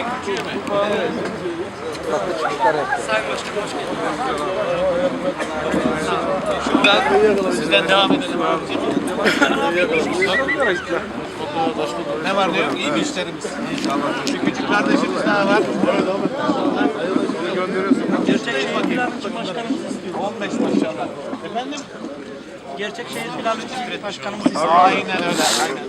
en küçüğü mü? Şuradan sizden devam edelim ne var yok? İyi bir işlerimiz. Şu küçük kardeşimiz daha var. Gerçek şehir planı için başkanımız istiyor. 15 maşallah. Efendim? Gerçek şehir planı başkanımız istiyor. Aynen öyle. Aynen.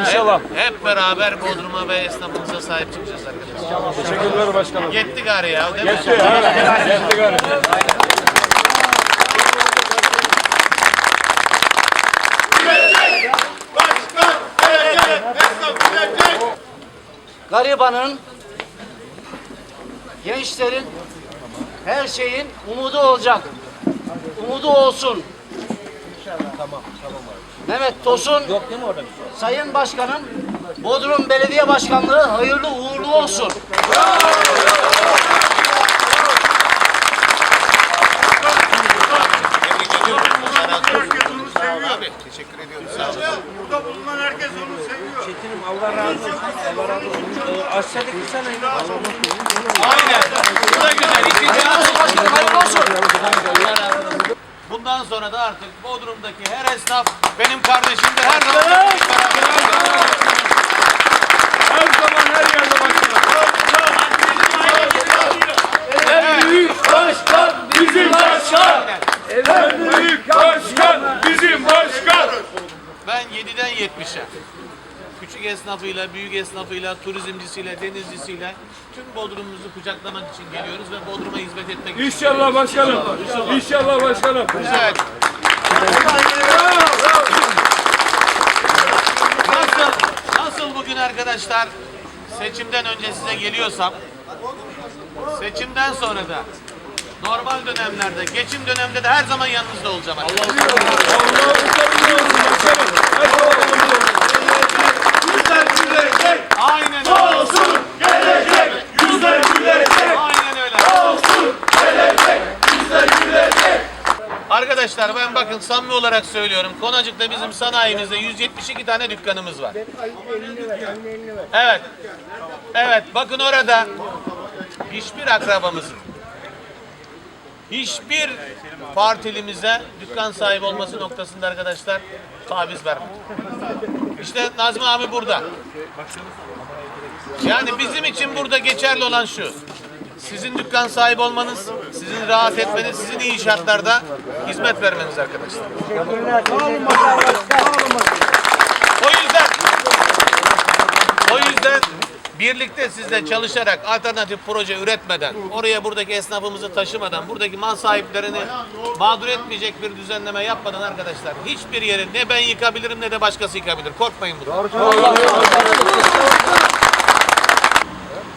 İnşallah. Hep beraber Bodrum'a ve esnafımıza sahip çıkacağız arkadaşlar. Teşekkürler başkanım. Yetti gari ya değil mi? Yetti gari. garibanın, gençlerin, her şeyin umudu olacak. Umudu olsun. Mehmet Tosun, Sayın Başkanım, Bodrum Belediye Başkanlığı hayırlı uğurlu olsun. Abi Çetinim Allah razı olsun. Allah razı olsun. Ee, Aşağıdaki sana Aynen. Bu da güzel. İkinci Başkanım hayırlı olsun. Bundan sonra da artık Bodrum'daki her esnaf benim kardeşimdir. Her zaman Her zaman her yerde başkanım. En büyük başkan bizim başkan. En büyük başkan bizim başkan. Ben 7'den 70'e küçük esnafıyla, büyük esnafıyla, turizmcisiyle, denizcisiyle tüm Bodrum'umuzu kucaklamak için geliyoruz ve Bodrum'a hizmet etmek için. İnşallah başkanım. İnşallah başkanım. Evet. Nasıl, nasıl bugün arkadaşlar seçimden önce size geliyorsam seçimden sonra da normal dönemlerde, geçim dönemde de her zaman yanınızda olacağım. başkanım. Her zaman yanımızda. Güzel gülecek. Aynen öyle. Olsun gelecek. Güzel gülecek. Aynen öyle. Olsun gelecek. Güzel gülecek. Arkadaşlar ben bakın samimi olarak söylüyorum. Konacık'ta bizim sanayimizde 172 tane dükkanımız var. Evet. Evet bakın orada hiçbir akrabamızın hiçbir partilimize dükkan sahibi olması noktasında arkadaşlar taviz vermek. İşte Nazmi abi burada. Yani bizim için burada geçerli olan şu. Sizin dükkan sahibi olmanız, sizin rahat etmeniz, sizin iyi şartlarda hizmet vermeniz arkadaşlar. O yüzden o yüzden birlikte sizle çalışarak alternatif proje üretmeden, oraya buradaki esnafımızı taşımadan, buradaki mal sahiplerini mağdur etmeyecek bir düzenleme yapmadan arkadaşlar hiçbir yeri ne ben yıkabilirim ne de başkası yıkabilir. Korkmayın bundan.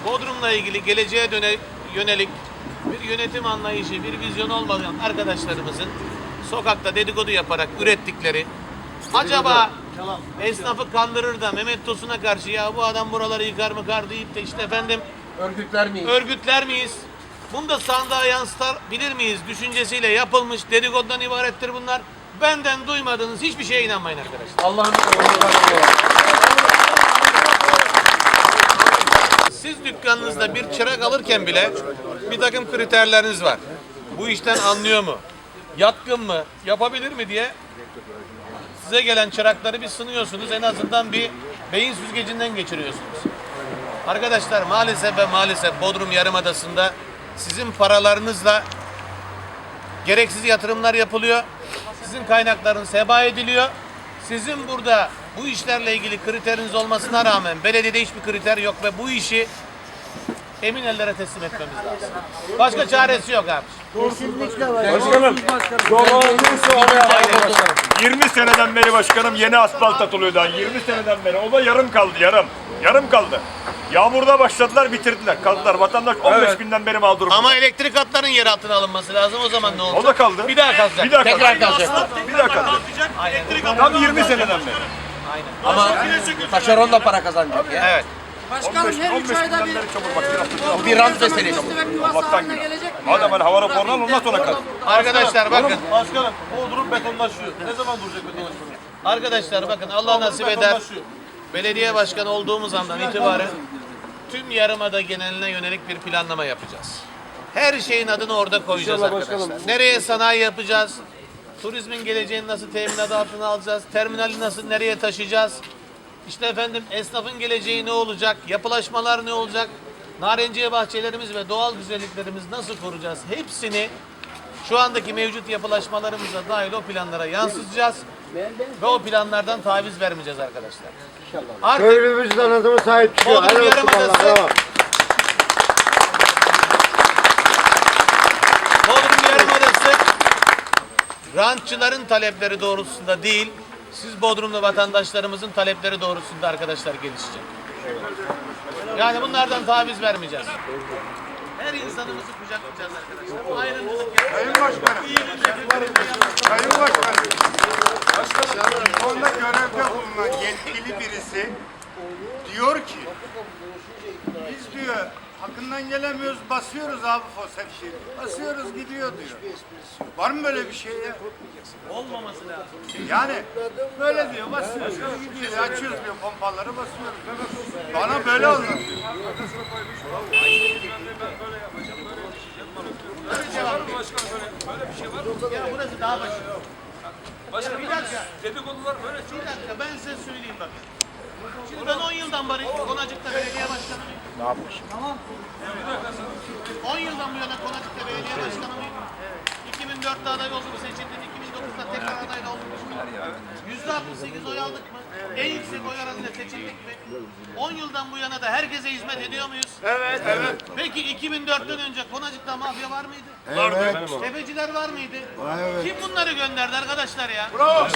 Bodrum'la ilgili geleceğe döne, yönelik bir yönetim anlayışı, bir vizyon olmayan arkadaşlarımızın sokakta dedikodu yaparak ürettikleri acaba esnafı kandırır da Mehmet Tosun'a karşı ya bu adam buraları yıkar mı kar deyip de işte efendim Örgütler miyiz? örgütler miyiz? Bunu da sandığa yansıtabilir miyiz? Düşüncesiyle yapılmış dedikodudan ibarettir bunlar. Benden duymadığınız hiçbir şeye inanmayın arkadaşlar. Allah'ın Siz dükkanınızda bir çırak alırken bile bir takım kriterleriniz var. Bu işten anlıyor mu? Yatkın mı? Yapabilir mi diye size gelen çırakları bir sınıyorsunuz. En azından bir beyin süzgecinden geçiriyorsunuz. Arkadaşlar maalesef ve maalesef Bodrum Yarımadası'nda sizin paralarınızla gereksiz yatırımlar yapılıyor. Sizin kaynaklarınız heba ediliyor. Sizin burada bu işlerle ilgili kriteriniz olmasına rağmen belediyede hiçbir kriter yok ve bu işi emin ellere teslim etmemiz lazım. Başka çaresi yok abi. Başkanım. Dolar neyse oraya başkanım. 20 seneden beri başkanım yeni asfalt atılıyor daha. 20 seneden beri. O da yarım kaldı yarım. Yarım kaldı. Yağmurda başladılar bitirdiler. Kaldılar. Vatandaş 15 Evet. günden beri mağdur. Ama elektrik hatlarının yer altına alınması lazım. O zaman ne olacak? O da kaldı. Bir daha kalacak. Bir daha Tekrar kaldı. kalacak. Bir daha kaldı. Tam 20 seneden beri. Ama taşeron da para kazanacak ya. Evet. Başkanım her 15 üç ayda bir bak. Bir rant meselesi. Allah'tan günah. Madem hani hava raporunu al ondan sonra kal. Arkadaşlar bakın. Başkanım Bodrum betonlaşıyor. Ne zaman duracak betonlaşma? Arkadaşlar bakın Allah nasip eder. Betonlaşıyor. belediye başkanı olduğumuz andan itibaren tüm yarımada geneline yönelik bir planlama yapacağız. Her şeyin adını orada koyacağız arkadaşlar. Nereye sanayi yapacağız? Turizmin geleceğini nasıl teminat altına alacağız? Terminali nasıl nereye taşıyacağız? İşte efendim esnafın geleceği ne olacak? Yapılaşmalar ne olacak? Narenciye bahçelerimiz ve doğal güzelliklerimiz nasıl koruyacağız? Hepsini şu andaki mevcut yapılaşmalarımıza dahil o planlara yansıtacağız. Ve o planlardan taviz vermeyeceğiz arkadaşlar. Artık Köylümüz tanıdığımı sahip çıkıyor. Bodrum Helal olsun Yarımadası-. Bravo. Bodrum Yarımadası rantçıların talepleri doğrultusunda değil, siz Bodrumlu vatandaşlarımızın talepleri doğrultusunda arkadaşlar gelişecek. Yani bunlardan taviz vermeyeceğiz. Her insanımızı kucaklayacağız arkadaşlar. Ayrımcılık Sayın Başkanım. Sayın Başkanım. Şu anda görevde bulunan yetkili birisi diyor ki hakkından gelemiyoruz basıyoruz abi fosepsi. Basıyoruz gidiyor diyor. Var mı böyle bir şey ya? olmaması lazım. Yani böyle diyor basıyoruz gidiyor. Açıyoruz diyor pompaları basıyoruz. Bana böyle anlatıyor. Ya burası daha başı. Başka bir dakika. Dedikodular böyle Bir dakika ben size söyleyeyim bakın. Şimdi ben 10 yıldan beri Konacık'ta belediye başkanıyım. Ne yapmış? Tamam. 10 yıldan bu yana Konacık'ta belediye başkanıyım. 2004'te aday oldum seçildim. 2009'da tekrar aday oldum. %68 oy aldık mı? En yüksek oy oranıyla seçildik mi? 10 yıldan bu yana da herkese hizmet ediyor muyuz? Evet, evet. Peki 2004'ten önce Konacık'ta mafya var mıydı? Evet. Tefeciler var mıydı? evet. Kim bunları gönderdi arkadaşlar ya? Bakın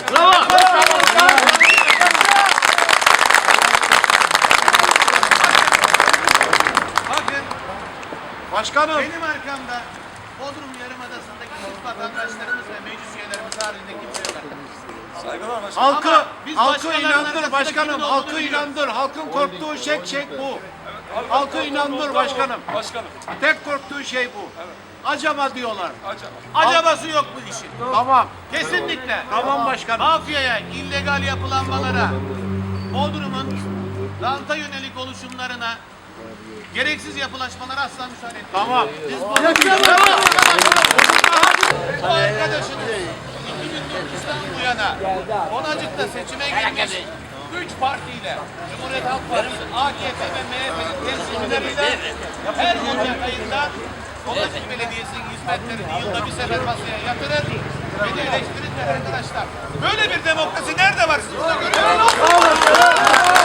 Başkanım. benim arkamda Bodrum Yarımadası'ndaki Türk vatandaşlarımız ve meclis üyelerimiz haricinde kimse yok arkadaşlar. Halkı, biz halkı inandır başkanım. Halkı inandır. Halkın korktuğu şey şey bu. Halkı inandır başkanım. Başkanım. Tek korktuğu şey bu. Acaba diyorlar. Acabası yok bu işin. Tamam. Kesinlikle. Tamam başkanım. Mafyaya, illegal yapılanmalara, Bodrum'un ranta yönelik oluşumlarına, gereksiz yapılaşmalara asla müsaade etmeyiz. Tamam. Biz Bodrum'da bu arkadaşınız 2009'dan bu yana Onacık'ta seçime girmiş 3 partiyle Cumhuriyet Halk Partisi, AKP ve MHP'nin temsilcileriyle her Ocak ayında Onacık Belediyesi'nin hizmetlerini yılda bir sefer masaya yatırır ve de eleştirirler arkadaşlar. Böyle bir demokrasi nerede var? Siz burada görüyor musunuz?